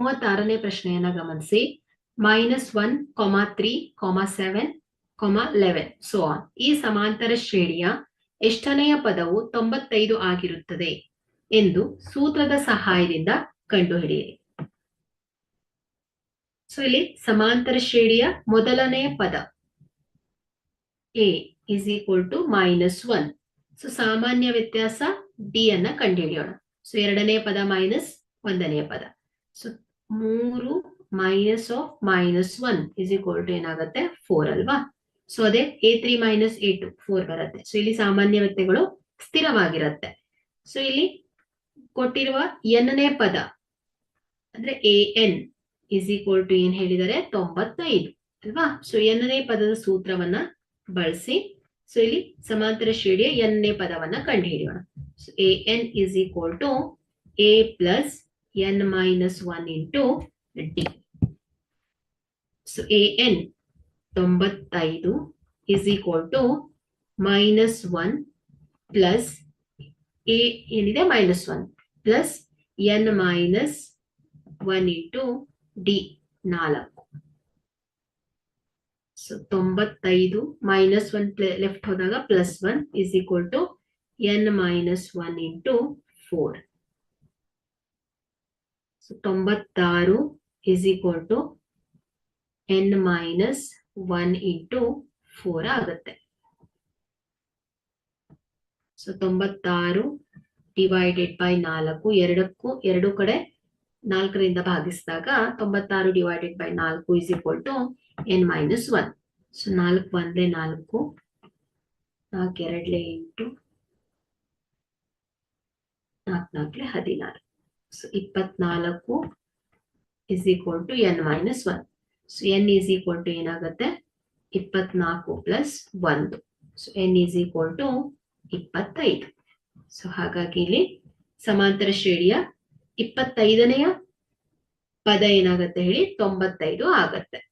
ಮೂವತ್ತಾರನೇ ಪ್ರಶ್ನೆಯನ್ನ ಗಮನಿಸಿ. Minus one comma three comma seven comma eleven so on ಈ ಸಮಾಂತರ ಶ್ರೇಣಿಯ ಎಷ್ಟನೆಯ ಪದವು ತೊಂಬತ್ತೈದು ಆಗಿರುತ್ತದೆ ಎಂದು ಸೂತ್ರದ ಸಹಾಯದಿಂದ ಕಂಡುಹಿಡಿಯಿರಿ. ಸೊ ಇಲ್ಲಿ ಸಮಾಂತರ ಶ್ರೇಣಿಯ ಮೊದಲನೆಯ ಪದ a is equal to minus one so ಸಾಮಾನ್ಯ ವ್ಯತ್ಯಾಸ ಡಿ ಅನ್ನ ಕಂಡುಹಿಡಿಯೋಣ. ಸೊ ಎರಡನೇ ಪದ ಮೈನಸ್ ಒಂದನೆಯ ಪದ. ಸೊ ಮೂರು minus of minus one is equal to ಏನಾಗುತ್ತೆ? ಫೋರ್ ಅಲ್ವಾ? ಸೊ ಅದೇ a three minus a two four ಬರುತ್ತೆ. ಸೊ ಇಲ್ಲಿ ಸಾಮಾನ್ಯ ವ್ಯಕ್ತಿಗಳು ಸ್ಥಿರವಾಗಿರುತ್ತೆ. ಸೊ ಇಲ್ಲಿ ಕೊಟ್ಟಿರುವ ಎನ್ನೇ ಪದ? ಅಂದ್ರೆ a n is equal to ಏನ್ ಹೇಳಿದರೆ? ತೊಂಬತ್ತೈದು, ಅಲ್ವಾ? ಸೊ ಎನ್ನೇ ಪದದ ಸೂತ್ರವನ್ನ ಬಳಸಿ ಸೊ ಇಲ್ಲಿ ಸಮಾಂತರ ಶ್ರೇಣಿಯ ಎನ್ನೇ ಪದವನ್ನ ಕಂಡುಹಿಡಿಯೋಣ. So a n is equal to a plus minus one into d so a n ತೊಂಬತ್ತೈದು is equal to minus one plus a ಏನಿದೆ? Minus one plus n minus one into d ನಾಲ್ಕು. So ತೊಂಬತ್ತೈದು minus one left ಹೋದಾಗ plus one is equal to n minus one into four ತೊಂಬತ್ತಾರು is equal to n minus one into four ಆಗುತ್ತೆ. So ತೊಂಬತ್ತಾರು divided by ನಾಲ್ಕು, ಎರಡಕ್ಕೂ ಎರಡು ಕಡೆ ನಾಲ್ಕರಿಂದ ಭಾಗಿಸಿದಾಗ ತೊಂಬತ್ತಾರು ಡಿವೈಡೆಡ್ ಬೈ ನಾಲ್ಕು is equal to n minus one so ನಾಲ್ಕು ಒಂದೇ ನಾಲ್ಕು ನಾಲ್ಕು ಎರಡ್ಲೆ ಎಂಟು, ನಾಲ್ಕು ನಾಲ್ಕಲೆ ಹದಿನಾರು. ಇಪ್ಪತ್ನಾಲ್ಕು is equal to n minus one so n is equal to ಏನಾಗುತ್ತೆ? ಇಪ್ಪತ್ನಾಲ್ಕು ಪ್ಲಸ್ ಒಂದು. So n is equal to ಇಪ್ಪತ್ತೈದು. ಸೊ ಹಾಗಾಗಿ ಇಲ್ಲಿ ಸಮಾಂತರ ಶ್ರೇಣಿಯ ಇಪ್ಪತ್ತೈದನೆಯ ಪದ ಏನಾಗುತ್ತೆ ಹೇಳಿ? ತೊಂಬತ್ತೈದು ಆಗತ್ತೆ.